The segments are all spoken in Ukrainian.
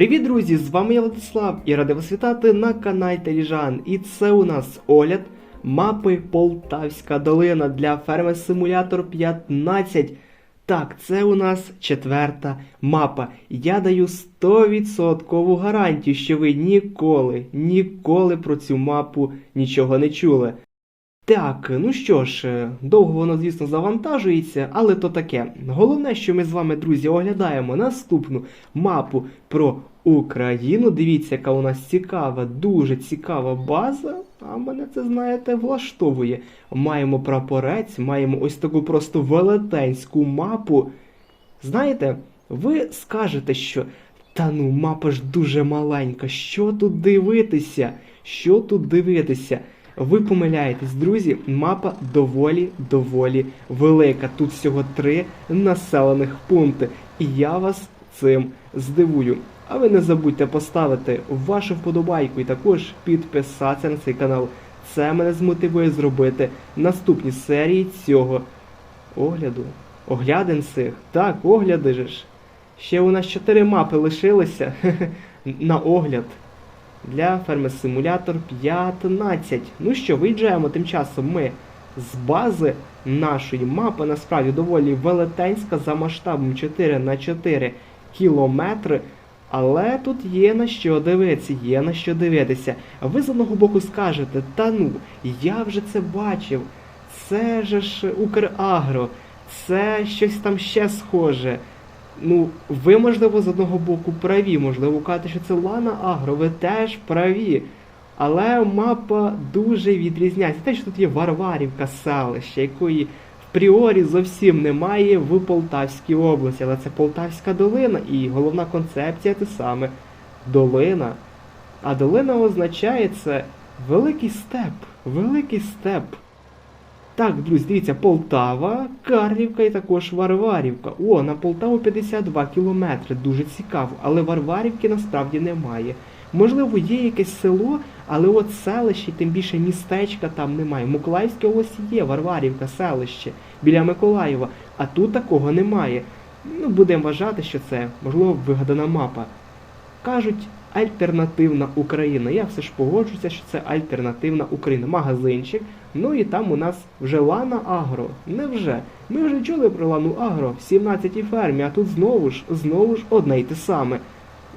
Привіт, друзі! З вами я Владислав і радий вас вітати на каналі Теліжан. І це у нас огляд мапи Полтавська долина для ферми Симулятор 15. Так, це у нас четверта мапа. Я даю 100% гарантію, що ви ніколи, ніколи про цю мапу нічого не чули. Так, ну що ж, е, довго воно, звісно, завантажується, але то таке. Головне, що ми з вами, друзі, оглядаємо наступну мапу про Україну. Дивіться, яка у нас цікава, дуже цікава база. А мене це, знаєте, влаштовує. Маємо прапорець, маємо ось таку просто велетенську мапу. Знаєте, ви скажете, що та ну, мапа ж дуже маленька. Що тут дивитися? Що тут дивитися? Ви помиляєтесь, друзі, мапа доволі доволі велика. Тут всього три населених пункти. І я вас цим здивую. А ви не забудьте поставити вашу вподобайку і також підписатися на цей канал. Це мене змотивує зробити наступні серії цього огляду. Оглядин цих. Так, огляди ж. Ще у нас чотири мапи лишилися на огляд для ферми Симулятор 15. Ну що, виїжджаємо тим часом ми з бази нашої мапи. Насправді доволі велетенська за масштабом 4 на 4 кілометри. Але тут є на що дивитися, є на що дивитися. Ви з одного боку скажете, та ну, я вже це бачив. Це же ж Украгро, це щось там ще схоже. Ну, ви, можливо, з одного боку праві, можливо, кажете, що це Лана Агро, ви теж праві. Але мапа дуже відрізняється. Те, що тут є Варварівка селище, якої пріорі зовсім немає в Полтавській області. Але це Полтавська долина і головна концепція те саме долина. А долина означає це великий степ, великий степ. Так, друзі, дивіться, Полтава, Карлівка і також Варварівка. О, на Полтаву 52 кілометри. Дуже цікаво, але Варварівки насправді немає. Можливо, є якесь село, але от селище, тим більше містечка там немає. В області є Варварівка, селище біля Миколаєва, а тут такого немає. Ну, будемо вважати, що це, можливо, вигадана мапа. Кажуть, альтернативна Україна. Я все ж погоджуся, що це альтернативна Україна. Магазинчик. Ну і там у нас вже Лана Агро. Невже? Ми вже чули про Лану Агро в 17-й фермі, а тут знову ж, знову ж одне й те саме.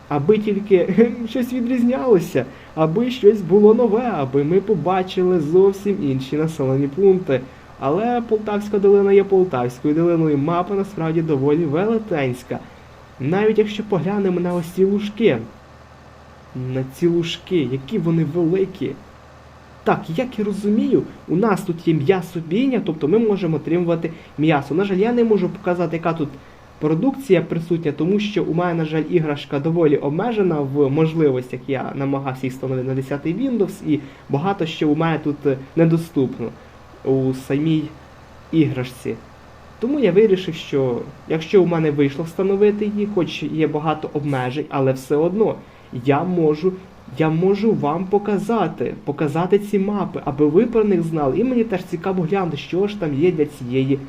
Аби тільки щось відрізнялося, аби щось було нове, аби ми побачили зовсім інші населені пункти. Але Полтавська долина є Полтавською долиною, мапа насправді доволі велетенська. Навіть якщо поглянемо на ось ці лужки, на ці лужки, які вони великі. Так, як я розумію, у нас тут є м'ясобійня, тобто ми можемо отримувати м'ясо. На жаль, я не можу показати, яка тут продукція присутня, тому що у мене, на жаль, іграшка доволі обмежена в можливостях. Я намагався їх встановити на 10 Windows, і багато що у мене тут е, недоступно у самій іграшці. Тому я вирішив, що якщо у мене вийшло встановити її, хоч є багато обмежень, але все одно я можу я можу вам показати, показати ці мапи, аби ви про них знали. І мені теж цікаво глянути, що ж там є для цієї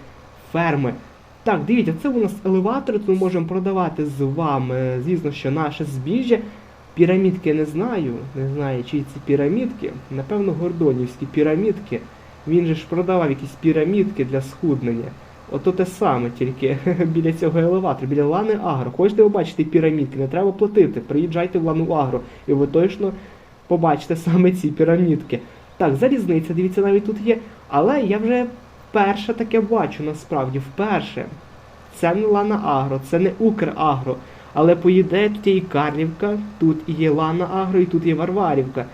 ферми. Так, дивіться, це у нас елеватор, тут ми можемо продавати з вами, звісно, що наше збіжжя. Пірамідки не знаю, не знаю, чи ці пірамідки. Напевно, гордонівські пірамідки. Він же ж продавав якісь пірамідки для схуднення. Ото те саме, тільки біля цього елеватора, біля Лани Агро. Хочете ви бачити пірамідки, не треба платити. Приїжджайте в Лану Агро, і ви точно побачите саме ці пірамідки. Так, залізниця, дивіться, навіть тут є. Але я вже вперше таке бачу, насправді, вперше. Це не Лана Агро, це не Украгро. Але по ідеї тут є і Карлівка, тут і є Лана Агро, і тут є Варварівка.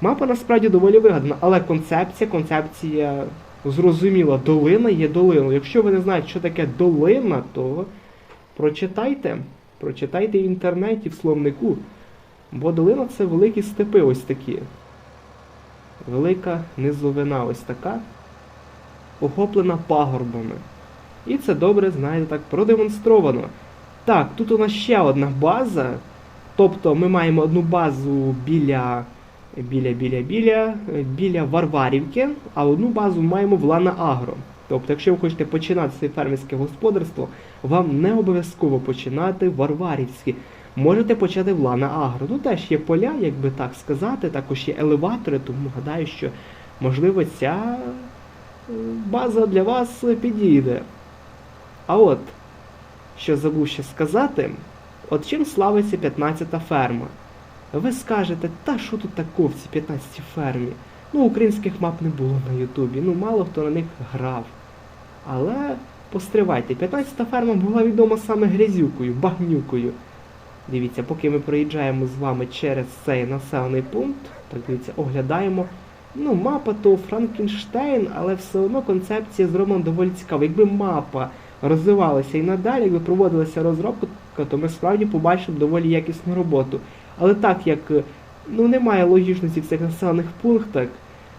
Мапа насправді доволі вигадана, але концепція, концепція зрозуміла, долина є долиною. Якщо ви не знаєте, що таке долина, то прочитайте. Прочитайте в інтернеті, в словнику. Бо долина це великі степи ось такі. Велика низовина ось така, охоплена пагорбами. І це добре, знаєте, так продемонстровано. Так, тут у нас ще одна база. Тобто ми маємо одну базу біля біля, біля, біля, біля Варварівки, а одну базу маємо в Лана Агро. Тобто, якщо ви хочете починати своє фермерське господарство, вам не обов'язково починати Варварівське. можете почати в Лана Агро. Ну теж є поля, як би так сказати, також є елеватори, тому гадаю, що можливо ця база для вас підійде. А от, що забув ще сказати, от чим славиться 15-та ферма? Ви скажете, та що тут такого в цій 15-й фермі? Ну, українських мап не було на Ютубі, ну мало хто на них грав. Але постривайте, 15-та ферма була відома саме грязюкою, багнюкою. Дивіться, поки ми проїжджаємо з вами через цей населений пункт, так дивіться, оглядаємо. Ну, мапа то Франкенштейн, але все одно концепція зроблена доволі цікава. Якби мапа розвивалася і надалі, якби проводилася розробка, то ми справді побачимо доволі якісну роботу. Але так як ну, немає логічності в цих населених пунктах,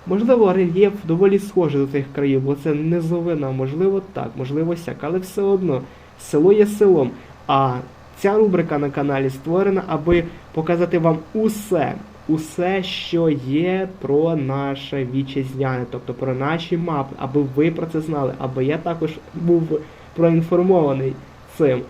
можливо, рельєф доволі схожий до цих країв, бо це низовина, можливо так, можливо сяк, але все одно село є селом. А ця рубрика на каналі створена, аби показати вам усе, усе, що є про наше вітчизняне, тобто про наші мапи, аби ви про це знали, аби я також був проінформований цим.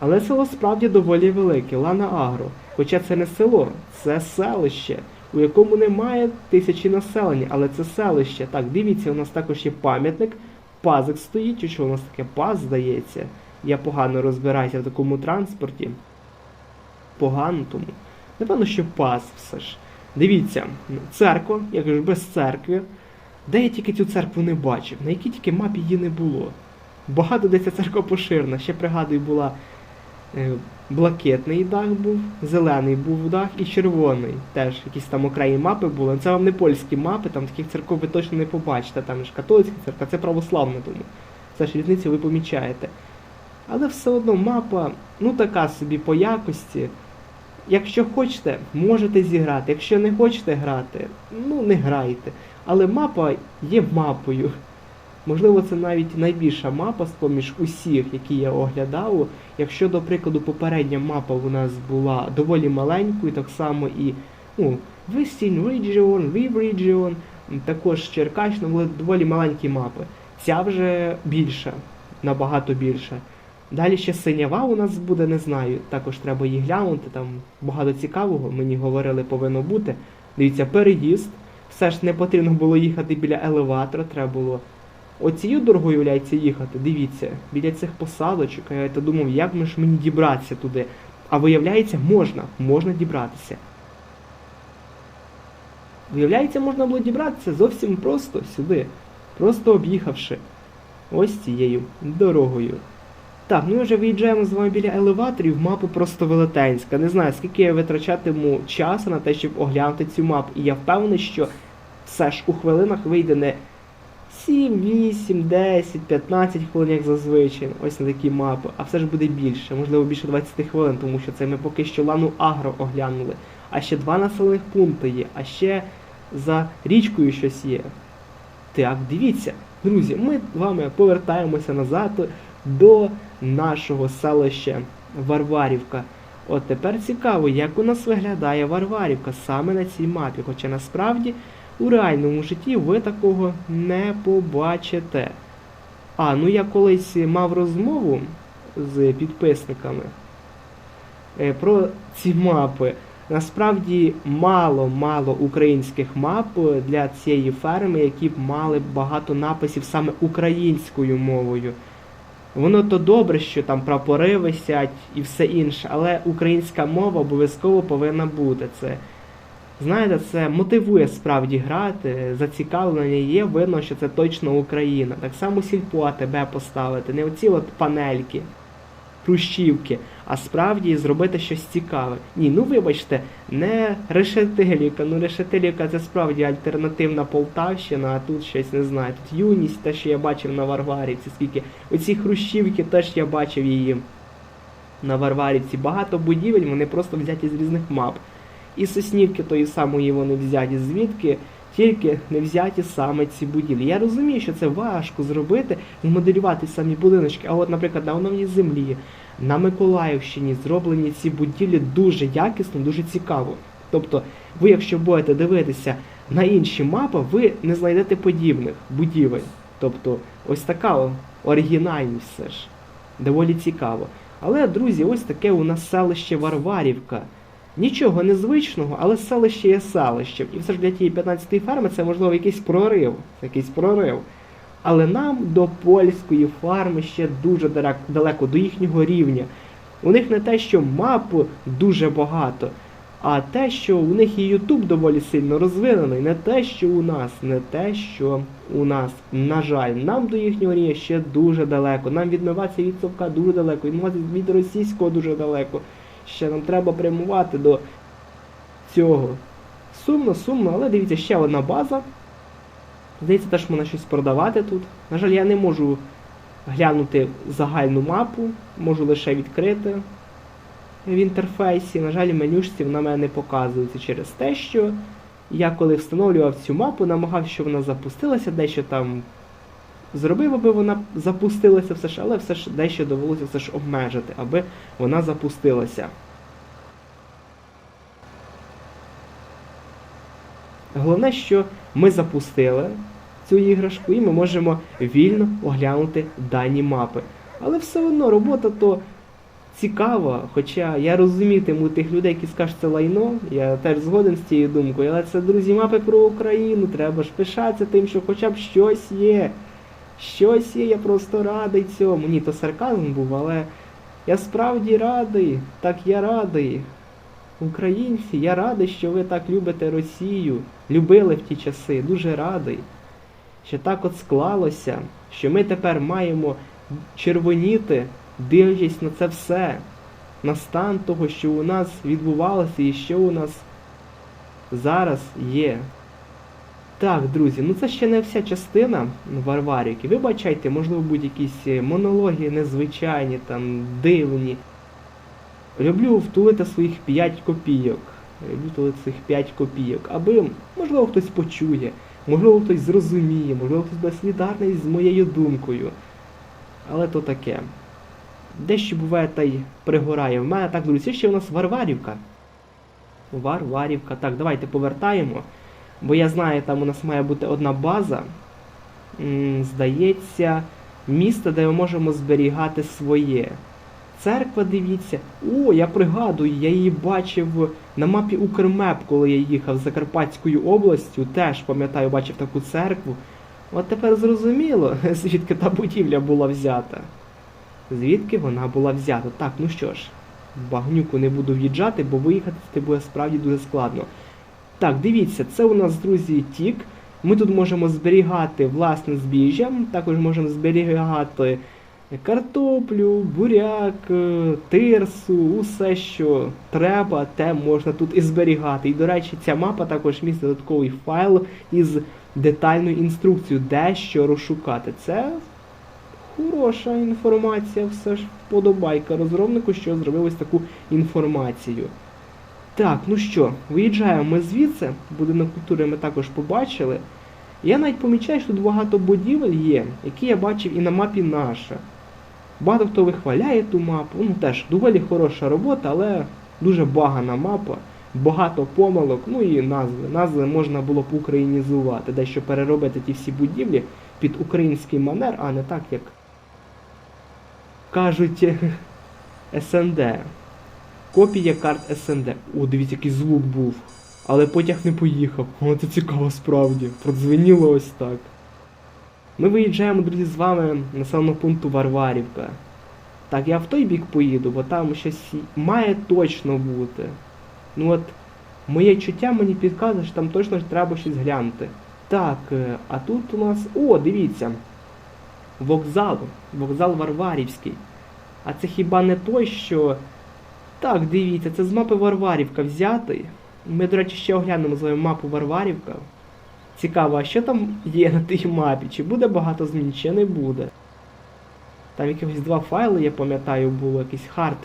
Але село справді доволі велике, Лана Агро. Хоча це не село, це селище, у якому немає тисячі населення, але це селище. Так, дивіться, у нас також є пам'ятник, пазик стоїть, чи що у нас таке паз, здається. Я погано розбираюся в такому транспорті. Погано тому. Напевно, що паз все ж. Дивіться, церква, я кажу, без церкви. Де я тільки цю церкву не бачив, на якій тільки мапі її не було. Багато де ця церква поширена. Ще пригадую, була е, блакитний дах був, зелений був дах і червоний. Теж якісь там окремі мапи були. Це вам не польські мапи, там таких церков ви точно не побачите. Там ж католицька церква, це православна тому. Це ж різницю ви помічаєте. Але все одно мапа, ну така собі по якості. Якщо хочете, можете зіграти. Якщо не хочете грати, ну не грайте. Але мапа є мапою. Можливо, це навіть найбільша мапа з поміж усіх, які я оглядав. Якщо, до прикладу, попередня мапа у нас була доволі маленькою, так само і ну, Western Region, Viv Region, також Черкащина були доволі маленькі мапи. Ця вже більша, набагато більша. Далі ще синява у нас буде, не знаю. Також треба її глянути, там багато цікавого, мені говорили, повинно бути. Дивіться, переїзд. Все ж не потрібно було їхати біля елеватора, треба було оцією дорогою являється їхати. Дивіться, біля цих посадочок. Я то думав, як ми ж мені дібратися туди. А виявляється, можна, можна дібратися. Виявляється, можна було дібратися зовсім просто сюди, просто об'їхавши ось цією дорогою. Так, ми вже виїжджаємо з вами біля елеваторів, мапа просто велетенська. Не знаю, скільки я витрачатиму часу на те, щоб оглянути цю мапу. І я впевнений, що все ж у хвилинах вийде не 7, 8, 10, 15 хвилин, як зазвичай, ось на такі мапи, а все ж буде більше, можливо більше 20 хвилин, тому що це ми поки що лану Агро оглянули. А ще два населених пункти є, а ще за річкою щось є. Так, дивіться, друзі, ми з вами повертаємося назад до нашого селища Варварівка. От тепер цікаво, як у нас виглядає Варварівка саме на цій мапі. Хоча насправді у реальному житті ви такого не побачите. А, ну я колись мав розмову з підписниками е, про ці мапи. Насправді мало-мало українських мап для цієї ферми, які б мали багато написів саме українською мовою. Воно то добре, що там прапори висять і все інше, але українська мова обов'язково повинна бути. Це, знаєте, це мотивує справді грати, зацікавлення є, видно, що це точно Україна. Так само сільпо тебе поставити, не оці от панельки, хрущівки, а справді зробити щось цікаве. Ні, ну вибачте, не решетилівка, ну решетилівка це справді альтернативна Полтавщина, а тут щось не знаю. Тут юність, те, що я бачив на Варварівці, скільки оці хрущівки теж я бачив її на Варварівці. Багато будівель, вони просто взяті з різних мап. І соснівки тої самої вони взяті звідки, тільки не взяті саме ці будівлі. Я розумію, що це важко зробити, змоделювати самі будиночки. А от, наприклад, на оновній землі, на Миколаївщині зроблені ці будівлі дуже якісно, дуже цікаво. Тобто, ви, якщо будете дивитися на інші мапи, ви не знайдете подібних будівель. Тобто, ось така оригінальність все ж. Доволі цікаво. Але, друзі, ось таке у нас селище Варварівка. Нічого незвичного, але селище є селищем. І все ж для тієї 15-ї ферми це можливо якийсь прорив. Якийсь прорив. Але нам до польської фарми ще дуже далеко, до їхнього рівня. У них не те, що мап дуже багато, а те, що у них і Ютуб доволі сильно розвинений. Не те, що у нас, не те, що у нас. На жаль, нам до їхнього рівня ще дуже далеко. Нам відмиватися від совка дуже далеко, відмиватися від російського дуже далеко. Ще нам треба прямувати до цього. Сумно, сумно, але дивіться, ще одна база. Здається, теж можна щось продавати тут. На жаль, я не можу глянути загальну мапу, можу лише відкрити в інтерфейсі. На жаль, менюшці вона мене не показується через те, що я коли встановлював цю мапу, намагався, щоб вона запустилася, дещо там зробив, аби вона запустилася все ж, але все ж дещо довелося все ж обмежити, аби вона запустилася. Головне, що ми запустили цю іграшку і ми можемо вільно оглянути дані мапи. Але все одно робота то цікава, хоча я розумітиму тих людей, які скажуть це лайно, я теж згоден з цією думкою, але це, друзі, мапи про Україну, треба ж пишатися тим, що хоча б щось є. Щось є, я просто радий цьому. Ні, то сарказм був, але я справді радий, так я радий. Українці, я радий, що ви так любите Росію, любили в ті часи, дуже радий. Що так от склалося, що ми тепер маємо червоніти, дивлячись на це все, на стан того, що у нас відбувалося і що у нас зараз є. Так, друзі, ну це ще не вся частина Варварівки. Вибачайте, можливо, будуть якісь е, монологи незвичайні, там, дивні. Люблю втулити своїх 5 копійок. Люблю втулити своїх 5 копійок, аби, можливо, хтось почує, можливо, хтось зрозуміє, можливо, хтось буде солідарний з моєю думкою. Але то таке. Дещо буває та й пригорає. В мене так, друзі, ще у нас Варварівка. Варварівка. Так, давайте повертаємо. Бо я знаю, там у нас має бути одна база. Здається, місто, де ми можемо зберігати своє. Церква, дивіться. О, я пригадую, я її бачив на мапі Укрмеп, коли я їхав з Закарпатською областю. Теж пам'ятаю, бачив таку церкву. От тепер зрозуміло, звідки та будівля була взята. Звідки вона була взята. Так, ну що ж, багнюку не буду в'їжджати, бо виїхати це буде справді дуже складно. Так, дивіться, це у нас, друзі, тік. Ми тут можемо зберігати власне збіжжя, також можемо зберігати картоплю, буряк, е, тирсу, усе, що треба, те можна тут і зберігати. І, до речі, ця мапа також містить додатковий файл із детальною інструкцією, де що розшукати. Це хороша інформація, все ж вподобайка розробнику, що зробив ось таку інформацію. Так, ну що, виїжджаємо ми звідси, будинок культури ми також побачили. Я навіть помічаю, що тут багато будівель є, які я бачив і на мапі наша. Багато хто вихваляє ту мапу, ну теж доволі хороша робота, але дуже багана мапа, багато помилок, ну і назви. Назви можна було б українізувати, дещо переробити ті всі будівлі під український манер, а не так, як кажуть СНД. Копія карт СНД. О, дивіться, який звук був. Але потяг не поїхав. О, це цікаво справді. Продзвеніло ось так. Ми виїжджаємо, друзі, з вами на населеного пункту Варварівка. Так, я в той бік поїду, бо там щось має точно бути. Ну от, моє чуття мені підказує, що там точно ж треба щось глянути. Так, е, а тут у нас. О, дивіться. Вокзал. Вокзал Варварівський. А це хіба не той, що. Так, дивіться, це з мапи Варварівка взятий. Ми, до речі, ще оглянемо з вами мапу Варварівка. Цікаво, а що там є на тій мапі? Чи буде багато змін, чи не буде? Там якихось два файли, я пам'ятаю, було якийсь hard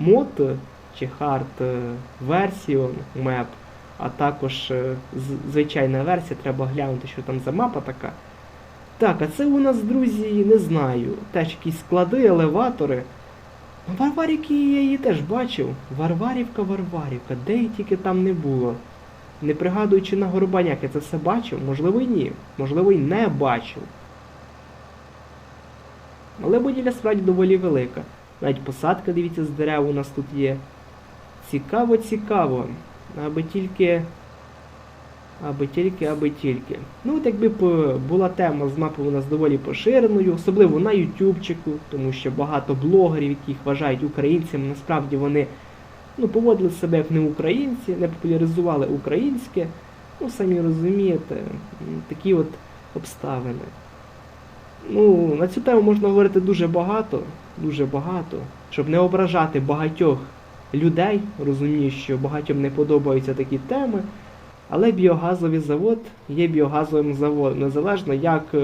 mod чи hard е, version map, а також е, звичайна версія, треба глянути, що там за мапа така. Так, а це у нас, друзі, не знаю. Теж якісь склади, елеватори. Варварівки я її теж бачив. Варварівка, Варварівка, де її тільки там не було. Не пригадуючи на Горбаняк, я це все бачив, можливо і ні, можливо і не бачив. Але будівля справді доволі велика. Навіть посадка, дивіться, з дерев у нас тут є. Цікаво, цікаво. Аби тільки. Аби тільки, аби тільки. Ну, от якби була тема з мапи у нас доволі поширеною, особливо на Ютубчику, тому що багато блогерів, яких вважають українцями, насправді вони ну, поводили себе як не українці, не популяризували українське. Ну, самі розумієте, такі от обставини. Ну, на цю тему можна говорити дуже багато, дуже багато, щоб не ображати багатьох людей. Розумію, що багатьом не подобаються такі теми. Але біогазовий завод є біогазовим заводом, незалежно як е,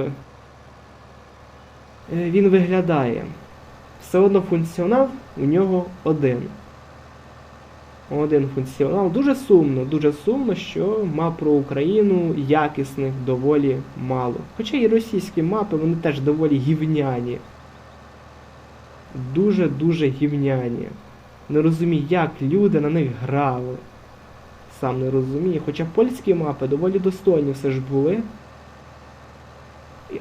е, він виглядає. Все одно функціонал у нього один. Один функціонал. Дуже сумно, дуже сумно, що мап про Україну якісних доволі мало. Хоча і російські мапи, вони теж доволі гівняні. Дуже-дуже гівняні. Не розумію, як люди на них грали. Сам не розумію. Хоча польські мапи доволі достойні все ж були.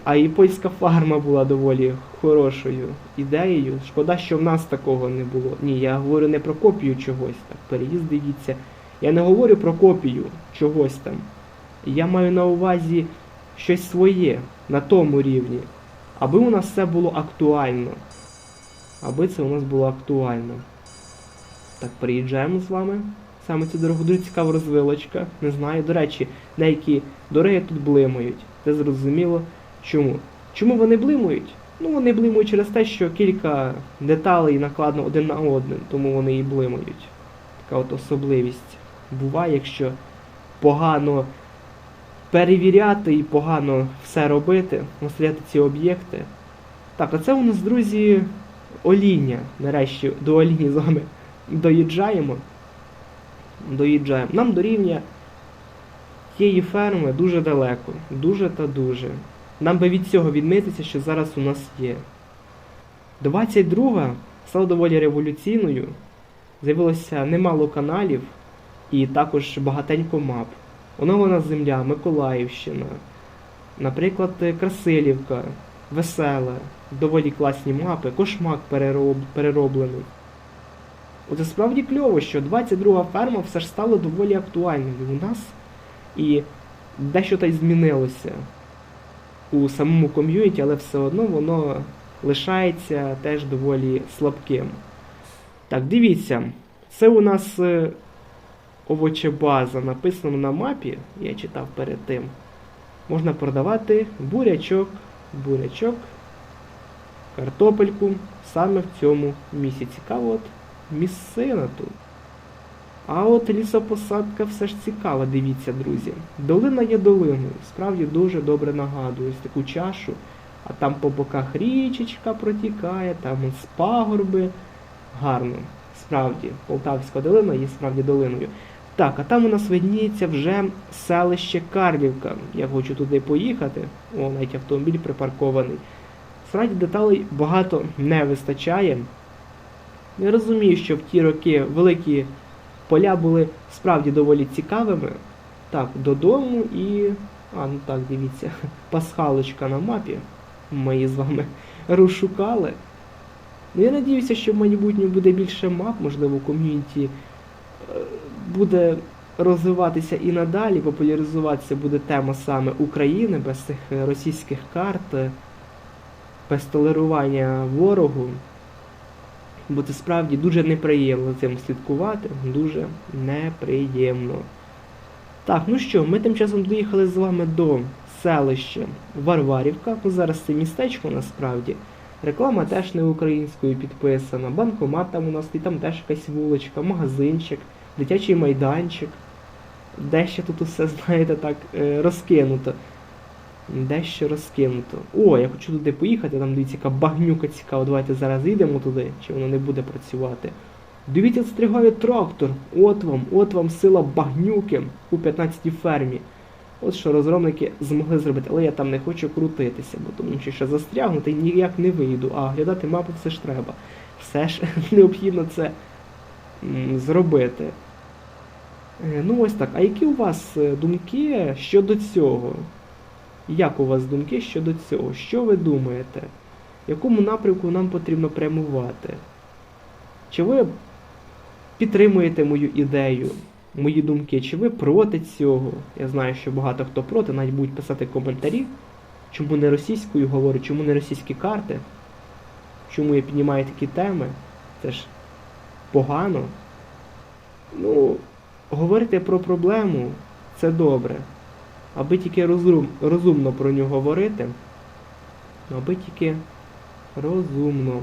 А і польська фарма була доволі хорошою ідеєю. Шкода, що в нас такого не було. Ні, я говорю не про копію чогось так. Переїзд дивіться. Я не говорю про копію чогось там. Я маю на увазі щось своє на тому рівні. Аби у нас все було актуально. Аби це у нас було актуально. Так, переїжджаємо з вами. Саме цю дорогу дуже цікава розвилочка. Не знаю. До речі, деякі дороги тут блимають. Це зрозуміло. Чому? Чому вони блимають? Ну, вони блимають через те, що кілька деталей накладно один на один, тому вони і блимають. Така от особливість буває, якщо погано перевіряти і погано все робити, наставляти ці об'єкти. Так, а це у нас, друзі, оління. Нарешті до оліні з вами доїжджаємо. Доїжджаємо. Нам до рівня тієї ферми дуже далеко. Дуже та дуже. Нам би від цього відмитися, що зараз у нас є. 22 стала доволі революційною. З'явилося немало каналів і також багатенько мап. Оновлена земля, Миколаївщина, наприклад, Красилівка, Весела, доволі класні мапи, кошмак перероб, перероблений. Оце справді кльово, що 22 ферма все ж стала доволі актуальною у нас, і дещо та й змінилося у самому ком'юніті, але все одно воно лишається теж доволі слабким. Так, дивіться, це у нас е, овочебаза, написано на мапі, я читав перед тим. Можна продавати бурячок, бурячок, картопельку саме в цьому місці. Цікаво от місцина тут. А от лісопосадка все ж цікава, дивіться, друзі. Долина є долиною. Справді дуже добре нагадує ось таку чашу. А там по боках річечка протікає, там ось пагорби. Гарно. Справді, Полтавська долина є справді долиною. Так, а там у нас видніється вже селище Карлівка. Я хочу туди поїхати. О, навіть автомобіль припаркований. Справді деталей багато не вистачає. Я розумію, що в ті роки великі поля були справді доволі цікавими. Так, додому і. А, ну так, дивіться, пасхалочка на мапі. Ми її з вами розшукали. Ну, я надіюся, що в майбутньому буде більше мап, можливо, ком'юніті е, буде розвиватися і надалі, популяризуватися буде тема саме України без цих е, російських карт, е, без толерування ворогу. Бо це справді дуже неприємно цим слідкувати, дуже неприємно. Так, ну що, ми тим часом доїхали з вами до селища Варварівка. Ну зараз це містечко насправді. Реклама теж не українською підписана, банкомат там у нас, і там теж якась вуличка, магазинчик, дитячий майданчик. Дещо тут усе, знаєте, так, е, розкинуто. Дещо розкинуто. О, я хочу туди поїхати, там дивіться, яка багнюка цікава. Давайте зараз йдемо туди, чи воно не буде працювати. Дивіться, стригає трактор. От вам, от вам сила багнюки у 15-й фермі. От що розробники змогли зробити, але я там не хочу крутитися, бо тому що ще застрягнути ніяк не вийду, а глядати мапу все ж треба. Все ж необхідно це зробити. Е, Ну ось так. А які у вас е, думки щодо цього? Як у вас думки щодо цього? Що ви думаєте? В якому напрямку нам потрібно прямувати? Чи ви підтримуєте мою ідею, мої думки, чи ви проти цього? Я знаю, що багато хто проти, навіть будуть писати коментарі, чому не російською говорю, чому не російські карти, чому я піднімаю такі теми. Це ж погано. Ну, говорити про проблему це добре. Аби тільки розум, розумно про нього говорити. Аби тільки розумно.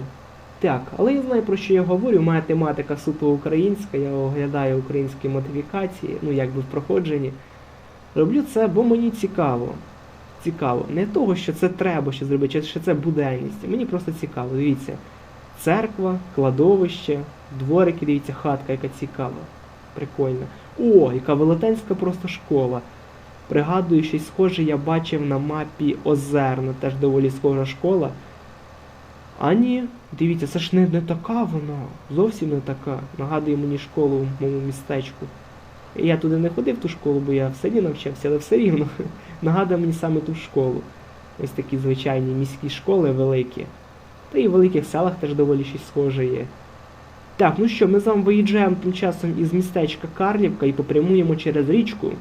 Так, але я знаю про що я говорю. Моя тематика суто українська, я оглядаю українські модифікації, ну якби в проходженні. Роблю це, бо мені цікаво. Цікаво. Не того, що це треба ще зробити, чи що це буденність. Мені просто цікаво. Дивіться. Церква, кладовище, дворики, дивіться, хатка, яка цікава. Прикольна. О, яка велетенська просто школа. Пригадую, щось схоже я бачив на мапі Озерна, теж доволі схожа школа. А ні, дивіться, це ж не, не така вона. Зовсім не така. Нагадує мені школу в моєму містечку. Я туди не ходив в ту школу, бо я в селі навчався, але все рівно нагадує мені саме ту школу. Ось такі звичайні міські школи великі. Та і в великих селах теж доволі щось схоже є. Так, ну що, ми з вами виїжджаємо тим часом із містечка Карлівка і попрямуємо через річку.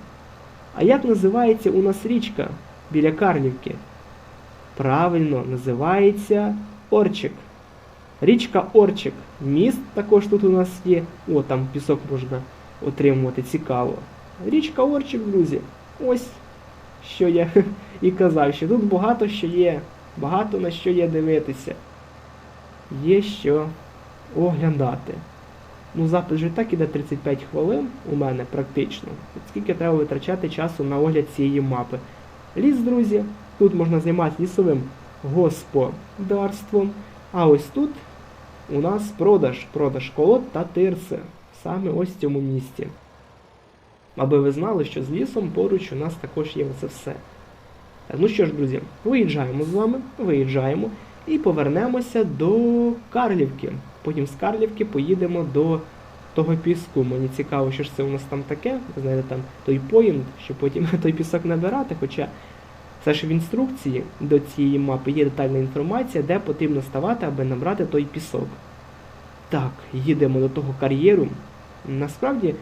А як називається у нас річка біля Карлівки? Правильно, називається Орчик. Річка Орчик. Міст також тут у нас є. О, там пісок можна отримувати, цікаво. Річка Орчик, друзі. Ось що я і казав, що тут багато що є. Багато на що є дивитися. Є що оглядати. Ну, запис вже так іде 35 хвилин у мене практично. Скільки треба витрачати часу на огляд цієї мапи. Ліс, друзі, тут можна займатися лісовим господарством. А ось тут у нас продаж, продаж колод та тирси. Саме ось в цьому місці. Аби ви знали, що з лісом поруч у нас також є оце все. Ну що ж, друзі, виїжджаємо з вами, виїжджаємо і повернемося до Карлівки. Потім з Карлівки поїдемо до того піску. Мені цікаво, що ж це у нас там таке. Знаєте, там той поїнд, щоб потім той пісок набирати. Хоча це ж в інструкції до цієї мапи є детальна інформація, де потрібно ставати, аби набрати той пісок. Так, їдемо до того кар'єру. Насправді,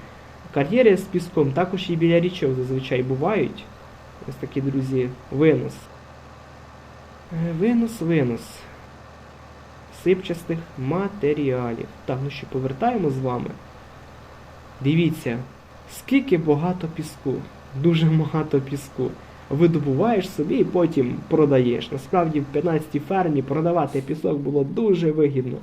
кар'єри з піском також і біля річок зазвичай бувають. Ось такі, друзі, винос. Винос, винос. Сипчастих матеріалів. Так, ну що, повертаємо з вами. Дивіться, скільки багато піску. Дуже багато піску. Видобуваєш собі і потім продаєш. Насправді в 15-й фермі продавати пісок було дуже вигідно.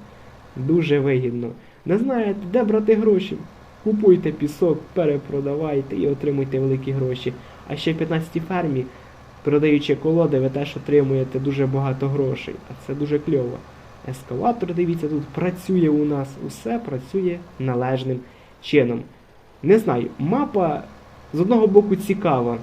Дуже вигідно. Не знаєте, де брати гроші? Купуйте пісок, перепродавайте і отримуйте великі гроші. А ще в 15-й фермі, продаючи колоди, ви теж отримуєте дуже багато грошей. А це дуже кльово. Ескалатор, дивіться, тут працює у нас, усе працює належним чином. Не знаю, мапа з одного боку цікава.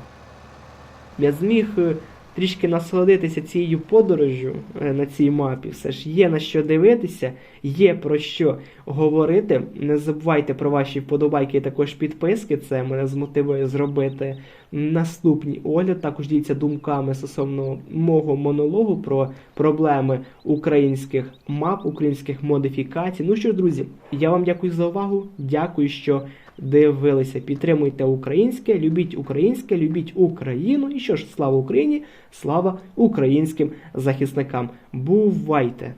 Я зміг е, трішки насолодитися цією подорожжю е, на цій мапі. Все ж є на що дивитися, є про що говорити. Не забувайте про ваші вподобайки і також підписки. Це мене змотивує зробити наступні огляд. Також діліться думками стосовно мого монологу про проблеми українських мап, українських модифікацій. Ну що ж, друзі, я вам дякую за увагу. Дякую, що дивилися. Підтримуйте українське, любіть українське, любіть Україну. І що ж, слава Україні, слава українським захисникам. Бувайте!